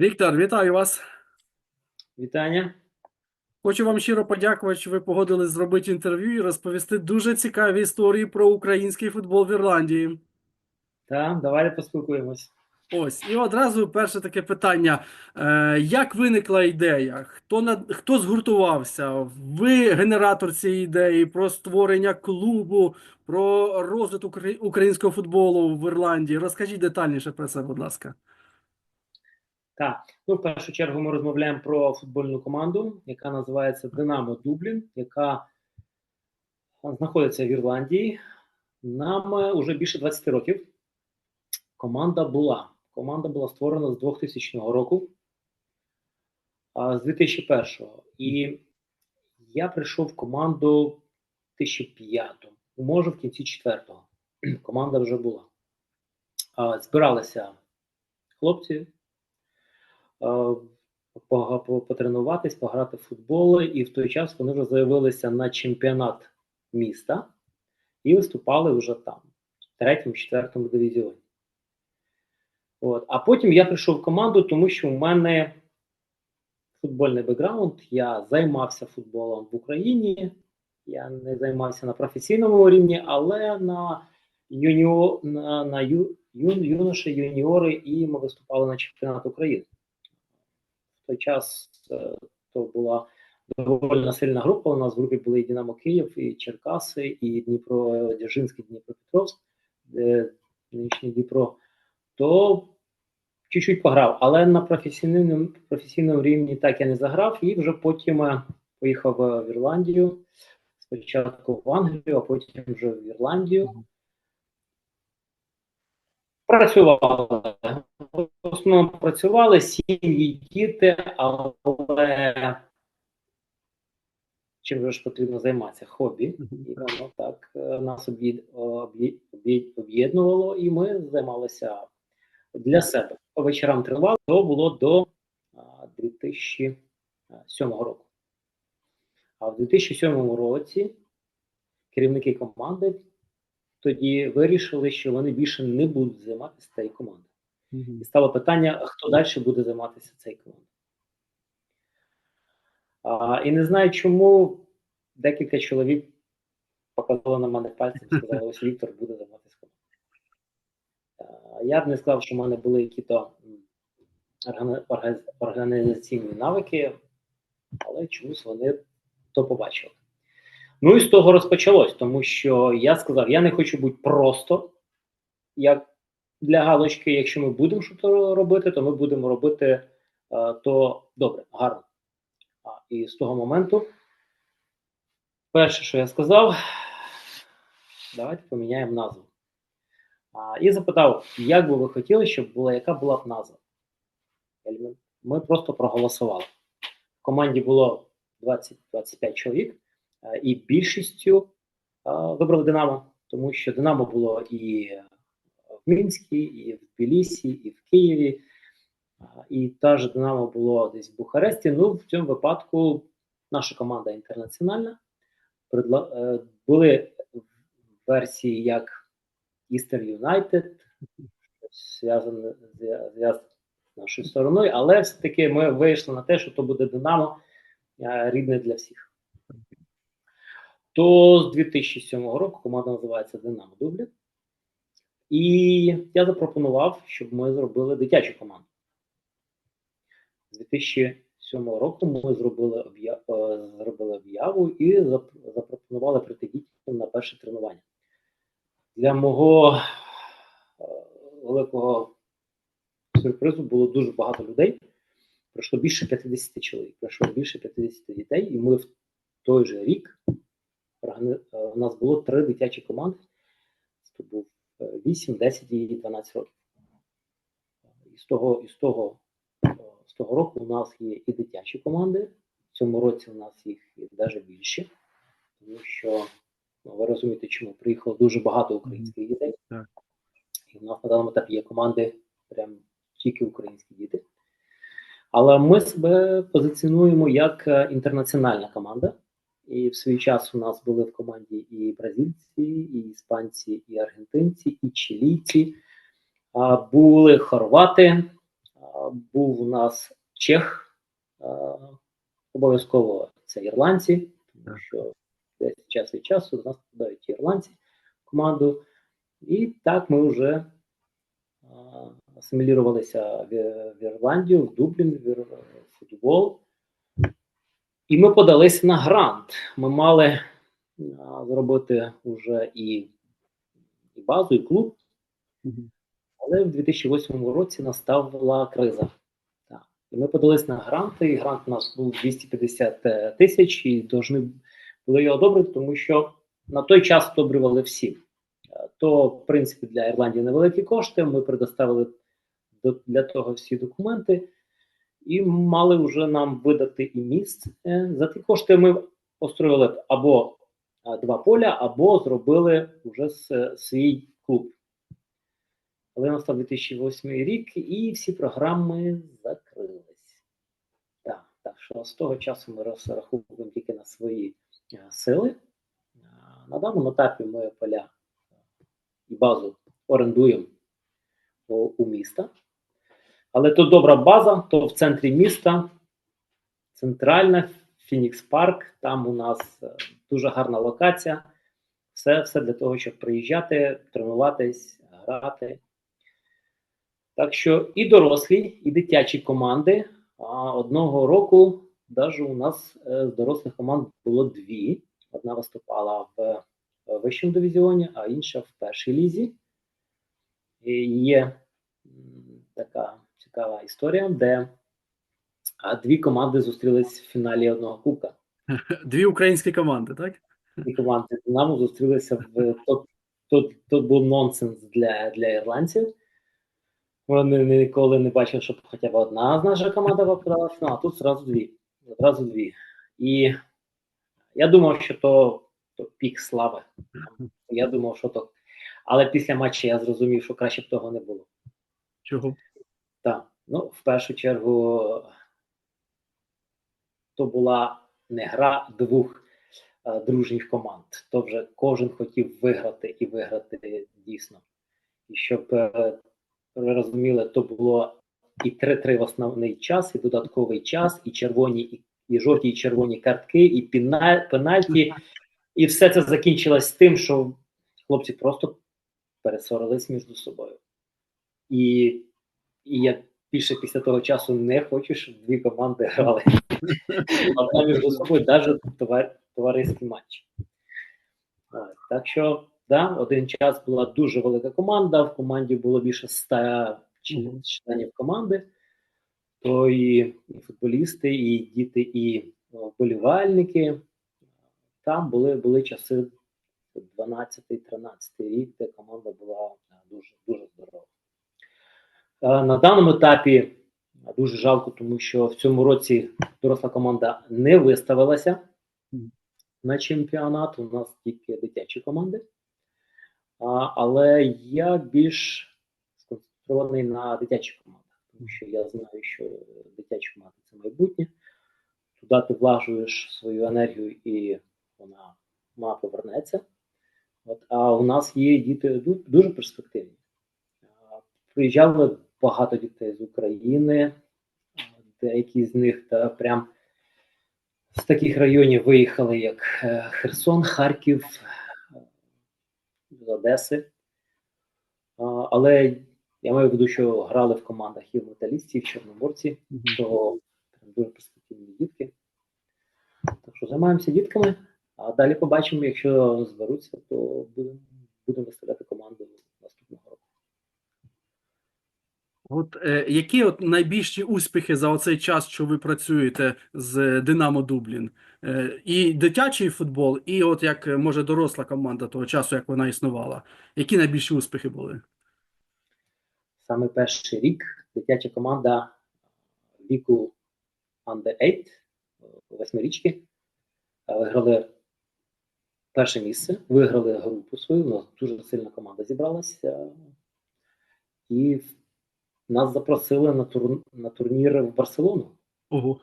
Віктор, вітаю вас. Вітання. Хочу вам щиро подякувати, що ви погодились зробити інтерв'ю і розповісти дуже цікаві історії про український футбол в Ірландії. Так, давайте поспілкуємось. Ось, і одразу перше таке питання. Е, як виникла ідея? Хто, над... Хто згуртувався? Ви генератор цієї ідеї про створення клубу, про розвиток українського футболу в Ірландії? Розкажіть детальніше про це, будь ласка. Так, ну в першу чергу ми розмовляємо про футбольну команду, яка називається Динамо Дублін, яка знаходиться в Ірландії. Нам вже більше 20 років. Команда була. Команда була створена з 2000 року, а з 2001-го. І я прийшов в команду в 2005-му, може в кінці 4-го. Команда вже була. Збиралися хлопці, е, потренуватись, пограти в футбол, і в той час вони вже заявилися на чемпіонат міста і виступали вже там, в третьому, четвертому дивізіоні. От. А потім я прийшов в команду, тому що в мене футбольний бекграунд, я займався футболом в Україні. Я не займався на професійному рівні, але на юніо, на, на ю, юн, юноші, юніори, і ми виступали на чемпіонат України. Той час е, то була доволі сильна група. У нас в групі були і Динамо Київ, і Черкаси, і Дніпро Дзержинський, Дніпропетровськ, е, нинішній Дніпро. То чуть-чуть пограв, але на професійному, професійному рівні так я не заграв, і вже потім е, поїхав е, в Ірландію. Спочатку в Англію, а потім вже в Ірландію. Працювали. В основному працювали сім'ї, діти, але чим же ж потрібно займатися? Хобі. І воно так е, нас об'єд- об'є- об'є- об'єднувало, і ми займалися для себе. Вечорам тренували, то було до 2007 року. А в 2007 році керівники команди тоді вирішили, що вони більше не будуть займатися цією командою. І стало питання, хто далі буде займатися цією командою. А, і не знаю, чому декілька чоловік показали на мене пальцем і сказали, ось Віктор буде займатися командою. Я б не сказав, що в мене були якісь організаційні навики, але чомусь вони то побачили. Ну і з того розпочалось, тому що я сказав, я не хочу бути просто як для галочки. Якщо ми будемо щось робити, то ми будемо робити е, то добре, гарно. І з того моменту, перше, що я сказав, давайте поміняємо назву. І запитав, як би ви хотіли, щоб була, яка була б назва. Ми просто проголосували. В команді було 20-25 чоловік, і більшістю е, вибрали Динамо, тому що Динамо було і в Мінську, і в Тбілісі, і в Києві. І та ж Динамо було десь в Бухаресті. Ну, в цьому випадку наша команда інтернаціональна. Е, Були версії як Eastern United, зв'язане зв'я- зв'язане з нашою стороною, але все-таки ми вийшли на те, що то буде Динамо е, рідне для всіх. То з 2007 року команда називається Динамо Дублін. І я запропонував, щоб ми зробили дитячу команду. З 2007 року ми зробили е, зробили об'яву і запропонували прийти дітям на перше тренування. Для мого е, великого сюрпризу було дуже багато людей. Прийшло більше 50 чоловік, прийшло більше 50 дітей, і ми в той же рік у нас було три дитячі команди. Це був е, 8, 10 і 12 років. І з того, і з того, е, з того року у нас є і дитячі команди. В цьому році у нас їх навіть більше, тому що ну, ви розумієте, чому приїхало дуже багато українських дітей. І в нас на даному етапі є команди прям тільки українські діти. Але ми себе позиціонуємо як е, інтернаціональна команда. І в свій час у нас були в команді і бразильці, і іспанці, і аргентинці, і чилійці, були хорвати, був у нас Чех, обов'язково це ірландці, тому що десь час від часу до нас подають ірландці в команду. І так ми вже асимілірувалися в, Ірландію, в Дублін, в футбол. І ми подалися на грант. Ми мали а, зробити вже і, і базу, і клуб, але в 2008 році настала криза. Так. І ми подались на гранти, і грант у нас був 250 е, тисяч, і повинні були його одобрити, тому що на той час одобрювали всі. Е, То, в принципі, для Ірландії невеликі кошти. Ми предоставили до- для того всі документи і мали вже нам видати і місце. За ті кошти ми построїли або е, два поля, або зробили вже свій клуб. Але настав 2008 рік, і всі програми закрились. Так, так що з того часу ми розраховуємо тільки на свої е, сили. Е, На даному етапі ми поля і базу орендуємо у міста. Але то добра база, то в центрі міста, центральна, Фінікс Парк. Там у нас е, дуже гарна локація. Все, все для того, щоб приїжджати, тренуватись, грати. Так що і дорослі, і дитячі команди. Одного року навіть у нас е, з дорослих команд було дві. Одна виступала в вищому дивізіоні, а інша в першій лізі. І є така цікава історія, де дві команди зустрілись в фіналі одного кубка. Дві українські команди, так? Дві команди Динамо зустрілися в тут, тут, тут був нонсенс для, для ірландців. Вони ніколи не бачили, щоб хоча б одна з наших команда попадала в фінал, а тут зразу дві. Одразу дві. І я думав, що то, то пік слави. Я думав, що то. Але після матчу я зрозумів, що краще б того не було. Чого? Так, ну в першу чергу то була не гра двох е, дружніх команд. То вже кожен хотів виграти і виграти дійсно. І щоб е, ви розуміли, то було і 3-3 в основний час, і додатковий час, і червоні, і, і жовті, і червоні картки, і пенальті. І все це закінчилось тим, що хлопці просто пересорились між собою. І, і я більше після того часу не хочу, щоб дві команди грали одна між собою, навіть товар, товариський матч. Так що, да, один час була дуже велика команда, в команді було більше ста членів команди, то і, і футболісти, і діти, і вболівальники. Там були, були часи 12-13 рік, де команда була дуже, дуже здорова. Е, На даному етапі дуже жалко, тому що в цьому році доросла команда не виставилася на чемпіонат. У нас тільки дитячі команди. Але я більш сконцентрований на дитячих командах, тому що я знаю, що дитячі команди це майбутнє. Туди ти влажуєш свою енергію і вона, вона повернеться. От, а у нас є діти дуже перспективні. Приїжджали багато дітей з України, деякі з них та прям з таких районів виїхали, як е, Херсон, Харків, з Одеси. Але я маю в виду, що грали в командах і в металісті, і в Чорноморці, то дуже перспективні дітки. Так що займаємося дітками, а далі побачимо, якщо зберуться, то будемо будемо виставляти команду наступного року. От е, які от найбільші успіхи за оцей час, що ви працюєте з Динамо Дублін? Е, і дитячий футбол, і от як е, може доросла команда того часу, як вона існувала. Які найбільші успіхи були? Саме перший рік дитяча команда віку Under 8, восьмирічки, е, виграли перше місце, виграли групу свою. У нас дуже сильна команда зібралася. І нас запросили на, тур, на турнір в Барселону. Ого.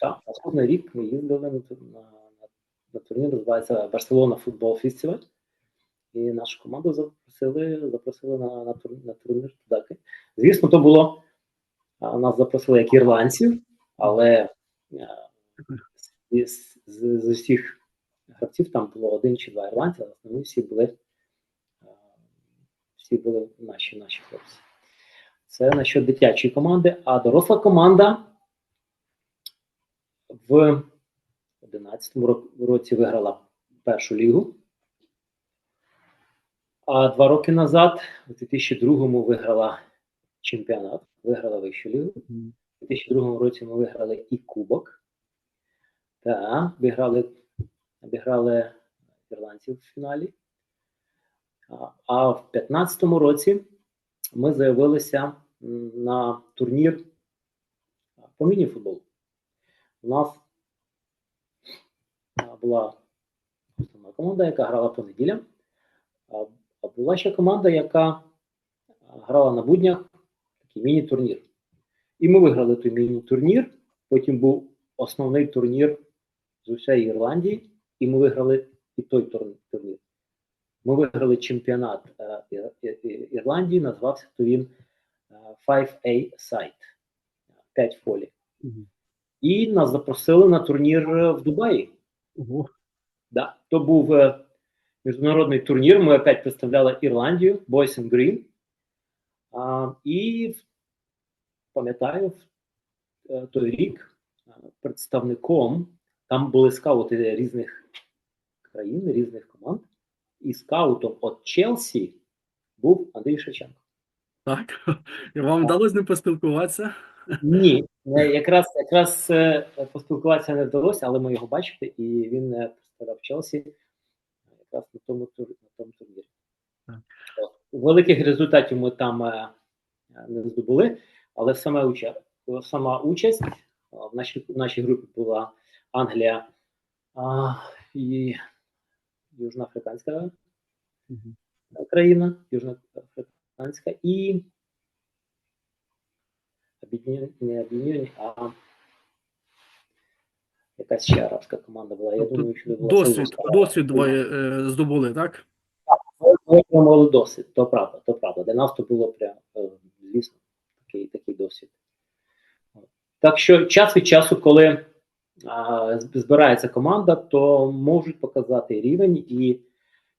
Так, наступний рік ми їздили на, на, на, на турнір, називається Барселона Футбол Фестиваль. І нашу команду запросили, запросили на, на, тур, на турнір туди. Звісно, то було нас запросили як ірландців, але е, із, з, з усіх гравців там було один чи два ірландці, але основні всі були всі були наші наші хлопці. Це насчет дитячої команди, а доросла команда в 11 році виграла першу лігу. А два роки назад, у 2002-му, виграла чемпіонат, виграла вищу лігу. У 2002 році ми виграли і кубок. Та обіграли, обіграли ірландців в фіналі. А, а в 2015 році ми заявилися на турнір по міні-футболу. У нас була основна команда, яка грала по неділям, а, була ще команда, яка грала на буднях такий міні-турнір. І ми виграли той міні-турнір. Потім був основний турнір з усієї Ірландії, і ми виграли і той турнір. Ми виграли чемпіонат е, Ір- Ір- Ір- Ірландії, назвався то він 5A Site, 5 фолі. Мгм. І нас запросили на турнір в Дубаї. Ого. Да, то був е, міжнародний турнір. Ми опять представляли Ірландію, Boys and Green. А, і пам'ятаю, в е, той рік е, представником там були скаути різних країн, різних команд. І скаутом від Челсі був Андрій Шевченко. Так. Вам вдалося з ним поспілкуватися? Ні, якраз якраз е, поспілкуватися не вдалося, але ми його бачили, і він е, представляв Челсі е, якраз на тому на тому турнірі. Так. Великих результатів ми там не здобули, але саме уча, сама участь в нашій, в нашій групі була Англія а, і Южноафриканська Мгм. країна, Южноафриканська і об'єднані, не об'єднані, а якась ще арабська команда була. Я Тобто думаю, що була Досвід, досвід ви е, здобули, так? Ми- Ми отримали досвід, то правда, то правда. Для нас то було прям, е, звісно, такий, такий досвід. Так що час від часу, коли а, збирається команда, то можуть показати рівень, і,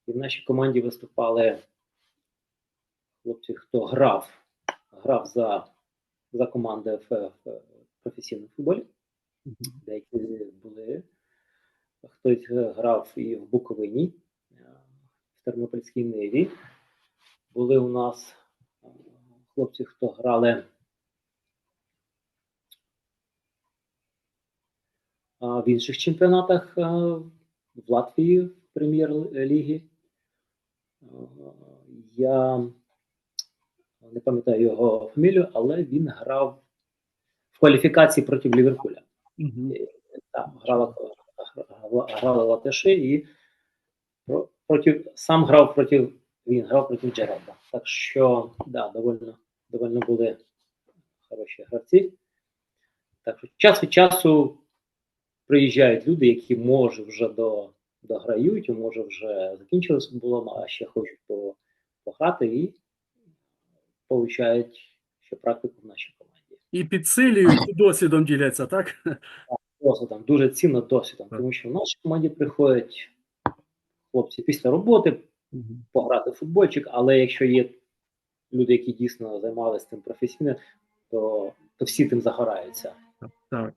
і в нашій команді виступали хлопці, хто грав, грав за, за команди в, в професійному футболі. Деякі були. Хтось е, грав і в Буковині, е, в Тернопільській Ниві. Були у нас е, хлопці, хто грали в інших чемпіонатах е, в Латвії в прем'єр-лігі. Е, Я не пам'ятаю його фамілію, але він грав в кваліфікації проти Ліверпуля. Мгм. Там грала, грала, латиші і проти, сам грав проти, він грав проти Джералда. Так що, да, довольно, довольно були хороші гравці. Так що час від часу приїжджають люди, які може вже до, дограють, може вже закінчили футболом, а ще хочуть по, пограти і получають ще практику в нашій команді. І підсилюють, і досвідом діляться, так? досвідом, дуже цінно досвідом, Так. тому що в нашій команді приходять хлопці після роботи пограти в футбольчик, але якщо є люди, які дійсно займалися цим професійно, то, то всі тим загораються. Так.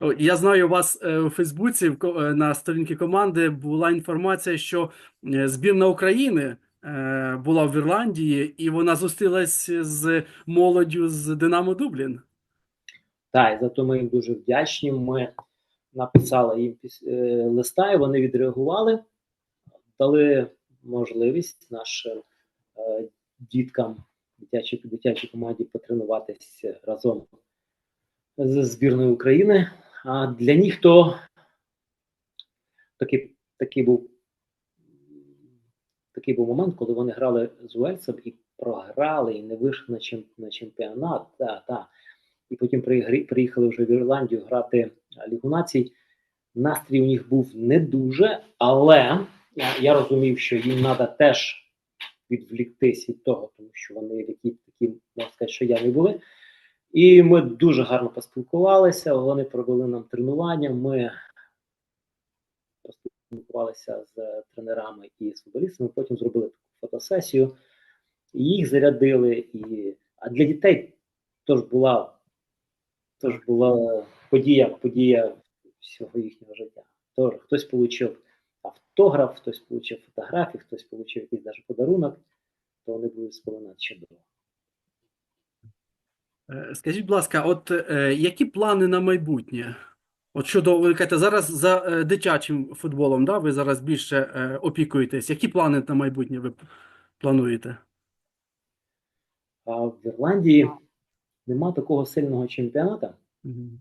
О, Я знаю, у вас е, у Фейсбуці е, на сторінці команди була інформація, що е, збірна України була в Ірландії, і вона зустрілась з молоддю з Динамо Дублін. Так, і зато ми їм дуже вдячні. Ми написали їм е, листа, і вони відреагували, дали можливість нашим е, діткам дитячій, дитячій команді потренуватися разом з збірною України. А для них то такий, такий був такий був момент, коли вони грали з Уельсом і програли, і не вийшли на, чем, на чемпіонат. Та, та. І потім приїхали вже в Ірландію грати а, Лігу націй. Настрій у них був не дуже, але я, я розумів, що їм треба теж відвліктись від того, тому що вони які такі, можна сказати, що я не були. І ми дуже гарно поспілкувалися. Вони провели нам тренування. Ми поспілкувалися з тренерами і з футболістами. Потім зробили таку фотосесію, і їх зарядили. І... А для дітей теж була, теж була подія, подія всього їхнього життя. Тож хтось отримав автограф, хтось отримав фотографії, хтось отримав якийсь навіть подарунок, то вони будуть споминати чудово. Е, Скажіть, будь ласка, от е, які плани на майбутнє? От щодо, ви кажете, зараз за е, дитячим футболом, да, ви зараз більше е, опікуєтесь. Які плани на майбутнє ви плануєте? А в Ірландії нема такого сильного чемпіоната, Мгм.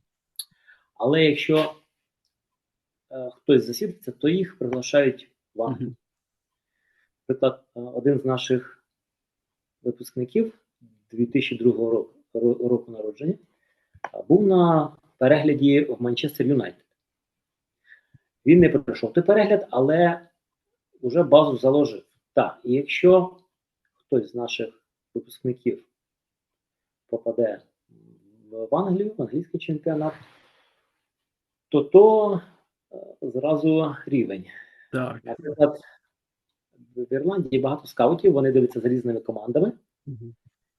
але якщо е, хтось засідеться, то їх приглашають в Англію. Наприклад, е, один з наших випускників 2002 року, року народження е, був на перегляді в Манчестер Юнайтед. Він не пройшов той перегляд, але вже базу заложив. Так, і якщо хтось з наших випускників попаде в Англію, в англійський чемпіонат, то то е, зразу рівень. Так. Наприклад, в Ірландії багато скаутів, вони дивляться за різними командами Мгм.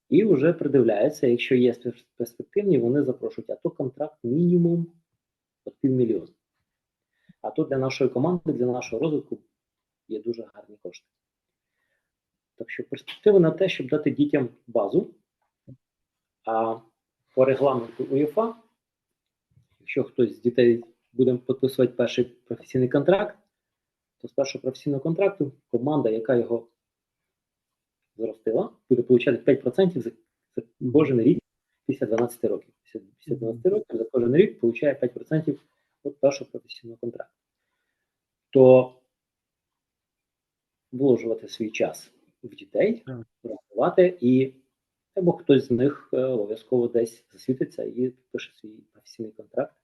І вже придивляються, якщо є перспективні, вони запрошують, а то контракт мінімум от півмільйона. А то для нашої команди, для нашого розвитку є дуже гарні кошти. Так що перспектива на те, щоб дати дітям базу, а по регламенту УЄФА, якщо хтось з дітей буде підписувати перший професійний контракт, то з першого професійного контракту команда, яка його зростила, буде отримати 5% за, за кожен рік після 12 років. Після, після 12 років за кожен рік отримує 5% від першого професійного контракту. То вложувати свій час в дітей, Так. рахувати і або хтось з них е, обов'язково десь засвітиться і пише свій професійний контракт.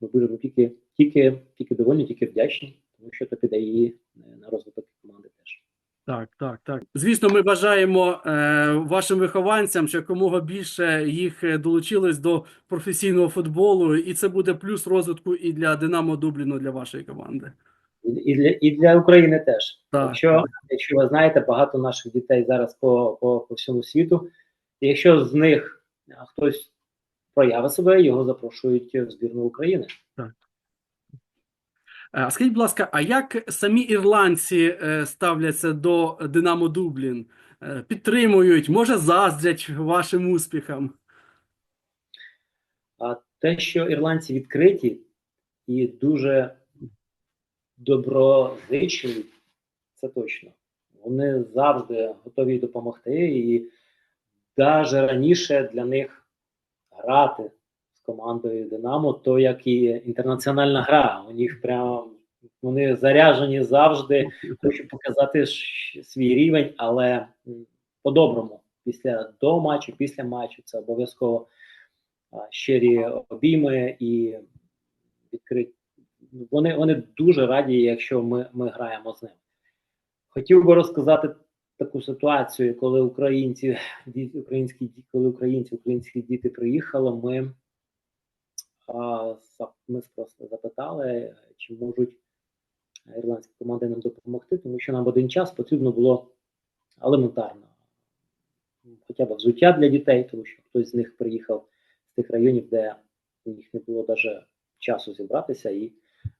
Ми будемо тільки, тільки, тільки довольні, тільки вдячні, тому що це піде е, на розвиток команди теж. Так, так, так. Звісно, ми бажаємо е, вашим вихованцям, щоб якомога більше їх е, долучилось до професійного футболу, і це буде плюс розвитку і для Динамо Дубліну, для вашої команди. І, для, і для України теж. Так. Якщо, якщо ви знаєте, багато наших дітей зараз по, по, по всьому світу, і якщо з них хтось проявить себе, його запрошують в збірну України. Е, А скажіть, будь ласка, а як самі ірландці е, ставляться до Динамо Дублін? Е, Підтримують, може, заздрять вашим успіхам? А те, що ірландці відкриті і дуже доброзичливі, це точно. Вони завжди готові допомогти, і навіть раніше для них грати командою Динамо, то як і інтернаціональна гра. У них прям вони заряжені завжди, хочуть показати свій рівень, але по-доброму. Після до матчу, після матчу це обов'язково щирі обійми і відкриті. Вони, вони дуже раді, якщо ми, ми граємо з ними. Хотів би розказати таку ситуацію, коли українці, українські, коли українці, українські діти приїхали, ми, ми просто запитали, чи можуть ірландські команди нам допомогти, тому що нам в один час потрібно було елементарно хоча б взуття для дітей, тому що хтось з них приїхав з тих районів, де у них не було навіть часу зібратися і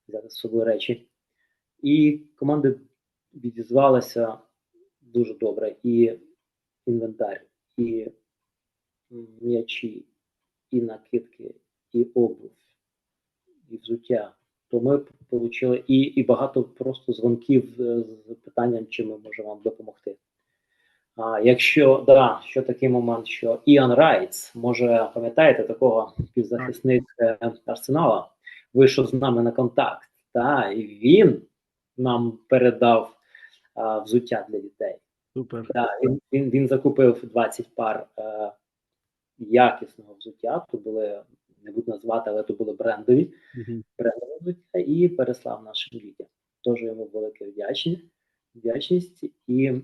взяти з собою речі. І команди відізвалися дуже добре. І інвентар, і м'ячі, і накидки, і обув, і взуття. То ми отримали і, і багато просто дзвонків е, з питанням, чи ми можемо вам допомогти. А якщо да, що такий момент, що Іан Райтс, може, пам'ятаєте такого півзахисник е, Арсенала, вийшов з нами на контакт, та, і він нам передав а, взуття для дітей. Супер. Да, він, він, він закупив 20 пар е, якісного взуття, то були, назвати, але то були брендові, Мгм. брендове взуття і переслав нашим дітям. Теж йому велике вдячні, вдячність. І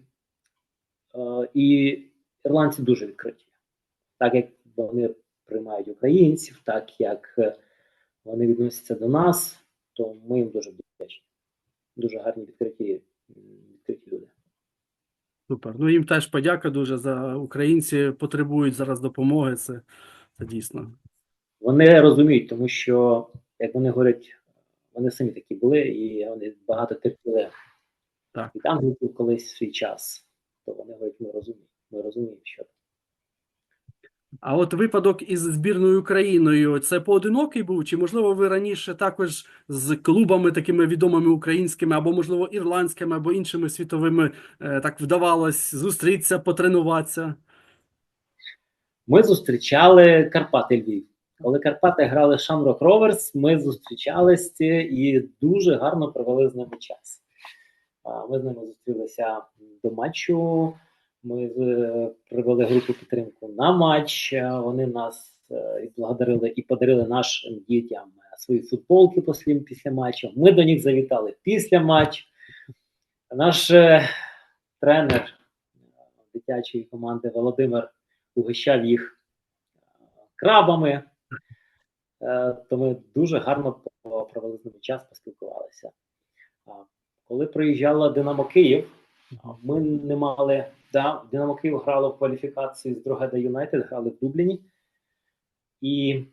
Е, і ірландці дуже відкриті. Так як вони приймають українців, так як е, вони відносяться до нас, то ми їм дуже вдячні. Дуже гарні відкриті, відкриті люди. Супер. Ну їм теж подяка дуже за українці потребують зараз допомоги. Це, це дійсно. Вони розуміють, тому що, як вони говорять, вони самі такі були, і вони багато терпіли Так. від англіків колись в свій час. То вони говорять, ми розуміємо. Ми розуміємо, що. А от випадок із збірною Україною це поодинокий був? Чи можливо ви раніше також з клубами такими відомими українськими, або можливо ірландськими, або іншими світовими е, так вдавалось зустрітися, потренуватися? Ми зустрічали Карпати Львів. Коли Карпати грали Shamrock Rovers, ми зустрічались і дуже гарно провели з ними час. Ми з ними зустрілися до матчу. Ми е, привели групу підтримку на матч. Вони нас е, благодарили і подарили нашим дітям е, свої футболки після, після матчу. Ми до них завітали після матчу. Наш тренер дитячої команди Володимир угощав їх крабами. Е, То ми дуже гарно провели з ними час, поспілкувалися. Коли приїжджала Динамо Київ, ми не мали. Да, Динамо Київ грало в кваліфікації з Дрогеда Юнайтед, грали в Дубліні, і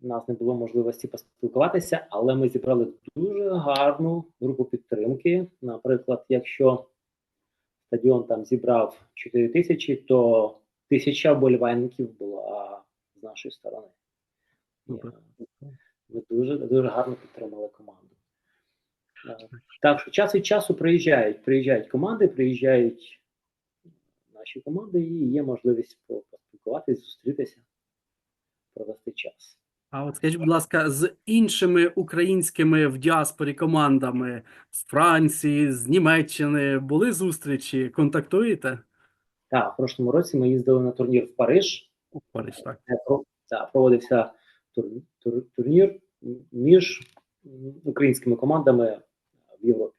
в нас не було можливості поспілкуватися, але ми зібрали дуже гарну групу підтримки. Наприклад, якщо стадіон там зібрав 4 тисячі, то тисяча вболівальників була з нашої сторони. Супер. Ми дуже, дуже гарно підтримали команду. Так що час від часу приїжджають, приїжджають команди, приїжджають наші команди, і є можливість по- поспілкуватися, зустрітися, провести час. А от скажіть, будь ласка, з іншими українськими в діаспорі командами з Франції, з Німеччини були зустрічі? Контактуєте? Так, в прошлому році ми їздили на турнір в Париж. У Париж, так. де про- проводився турнір між українськими командами в Європі.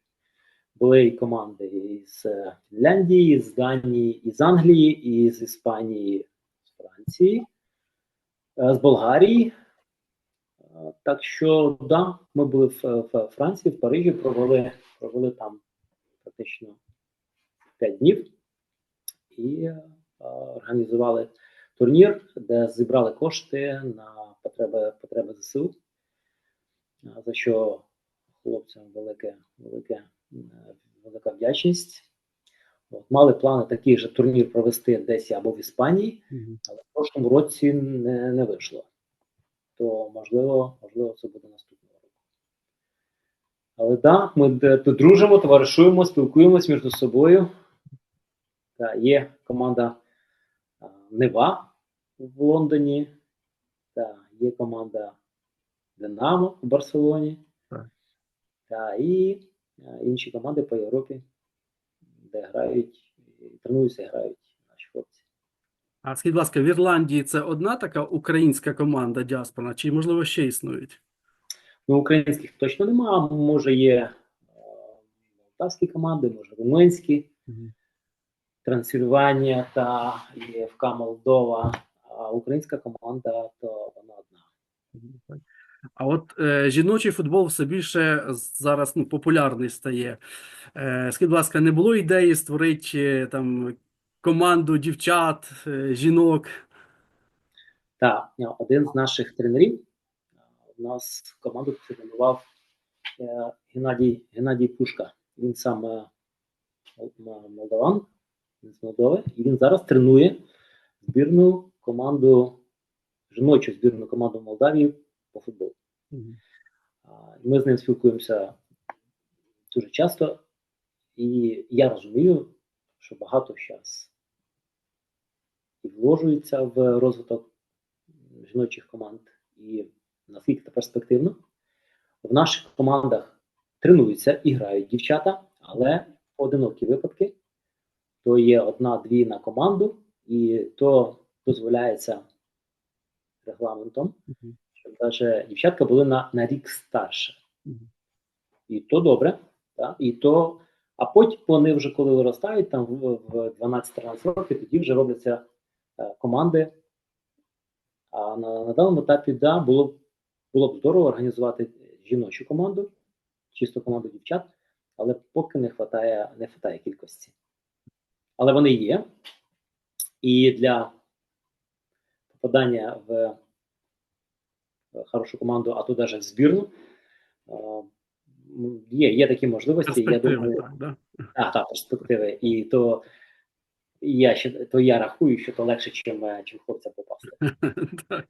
Були і команди із е, Фінляндії, з Данії, із Англії, із Іспанії, з Франції, е, з Болгарії. Е, Так що, да, ми були в, в Франції, в Парижі, провели, провели там практично 5 днів і е, організували турнір, де зібрали кошти на потреби, потреби ЗСУ, за що хлопцям велике, велике, е, велика вдячність. От, мали плани такий же турнір провести десь або в Іспанії, Мгм. але в прошлому році не, не вийшло. То можливо, можливо, це буде наступного року. Але так, да, ми тут дружимо, товаришуємо, спілкуємось між собою. Та, є команда а, Нева в Лондоні, та, є команда Динамо в Барселоні, Так. та, і інші команди по Європі, де грають, тренуються і грають наші хлопці. А скажіть, будь ласка, в Ірландії це одна така українська команда діаспорна, чи можливо ще існують? Ну, українських точно нема, може є е, молдавські команди, може румунські. Трансильванія та ЄФК Молдова, а українська команда то вона одна. А от е, жіночий футбол все більше зараз ну, популярний стає. Е, скажіть, будь ласка, не було ідеї створити е, там команду дівчат, е, жінок? Та е, один з наших тренерів е, у нас команду тренував е, Геннадій, Геннадій Пушка. Він сам е, молдаван, він з Молдови, і він зараз тренує збірну команду, жіночу збірну команду Молдавії по футболу. А, і Ми з ним спілкуємося дуже часто, і я розумію, що багато зараз і вложується в розвиток жіночих команд, і наскільки це перспективно. В наших командах тренуються і грають дівчата, але поодинокі випадки то є одна-дві на команду, і то дозволяється регламентом Мгм. щоб навіть дівчатка були на, на рік старше. Мгм. І то добре, так? і то А потім вони вже коли виростають, там в в 12-13 років, тоді вже робляться е, команди. А на, на даному етапі, да, було, б- було б здорово організувати жіночу команду, чисто команду дівчат, але поки не вистачає, не кількості. Але вони є. І для попадання в хорошу команду, а то навіть в збірну. е, Є, є такі можливості. Я думаю, так, да? а, так, перспективи. І то я ще то я рахую, що то легше, чим, е, чим хлопцям попасти. Так.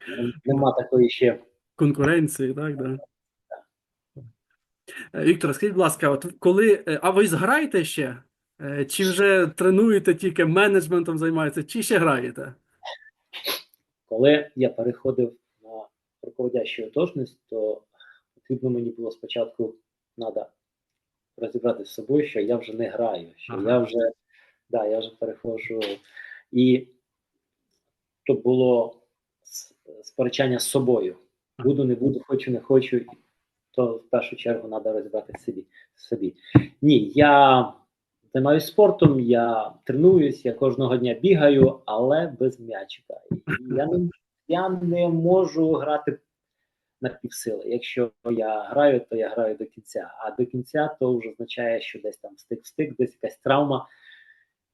Нема такої ще. Конкуренції, так, да. Е, Віктор, скажіть, будь ласка, от коли. А ви зграєте ще? Чи вже тренуєте тільки менеджментом займаєтеся, чи ще граєте? Коли я переходив на руководящу должність, то потрібно мені було спочатку треба розібратися з собою, що я вже не граю, що Ага. я вже да, я вже переходжу. І то було сперечання з собою. Буду, не буду, хочу, не хочу. То в першу чергу треба розібрати собі. собі. Ні, я займаюся спортом, я тренуюсь, я кожного дня бігаю, але без м'ячика. Я не, я не можу грати на півсили. Якщо я граю, то я граю до кінця. А до кінця то вже означає, що десь там стик-стик, десь якась травма,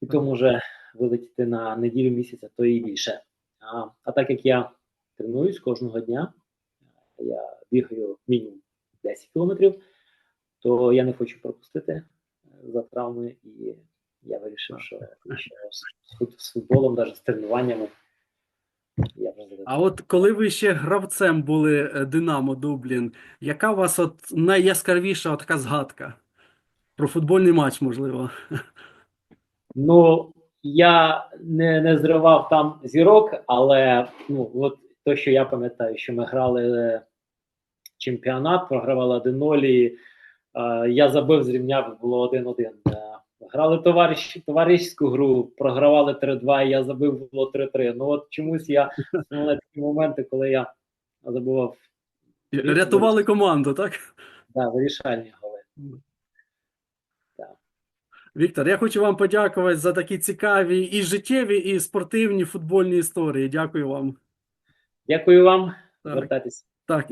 і то може вилетіти на неділю місяця, то і більше. А, а так як я тренуюсь кожного дня, я бігаю мінімум 10 кілометрів, то я не хочу пропустити за травми, і я вирішив, що, що з, футболом, навіть з тренуваннями, я. А от коли ви ще гравцем були е, Динамо Дублін, яка у вас от найяскравіша така згадка? Про футбольний матч, можливо. Ну, я не, не зривав там зірок, але ну, от те, що я пам'ятаю, що ми грали чемпіонат, програвали 1-0, і е, я забив, зрівняв, було 1-1. Е, грали товариш, товариську гру, програвали 3-2, і я забив, було 3-3. Ну от чомусь я вспоминаю такі моменти, коли я забував Рятували команду, так? да, вирішальні голи. Віктор, я хочу вам подякувати за такі цікаві і життєві, і спортивні футбольні історії. Дякую вам. Дякую вам, Так, звертайтеся. так.